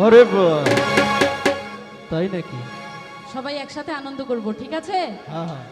আরে তাই নাকি? সবাই একসাথে আনন্দ করব ঠিক আছে? হ্যাঁ হ্যাঁ।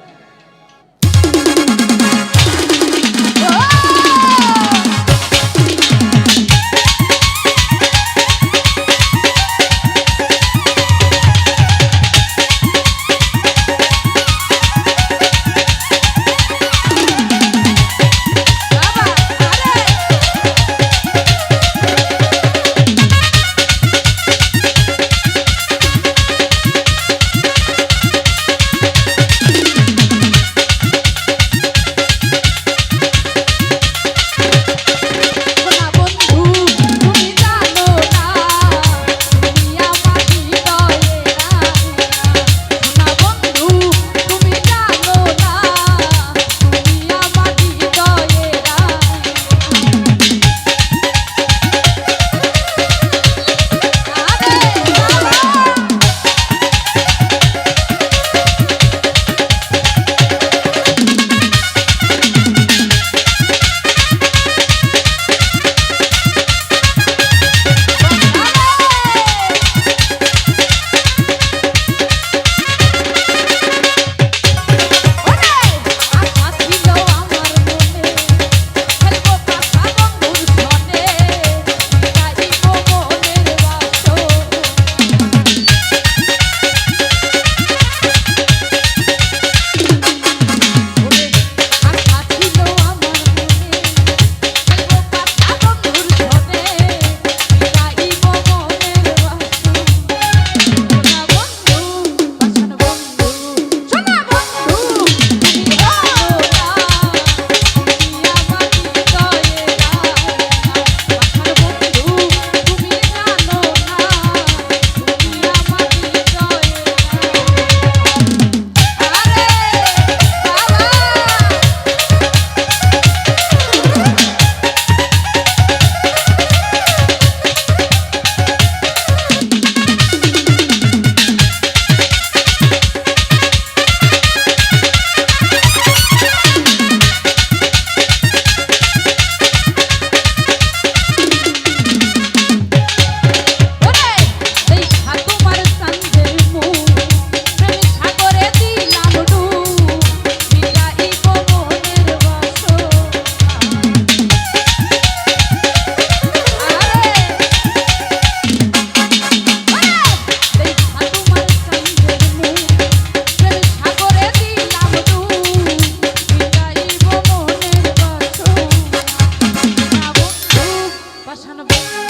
boşanıp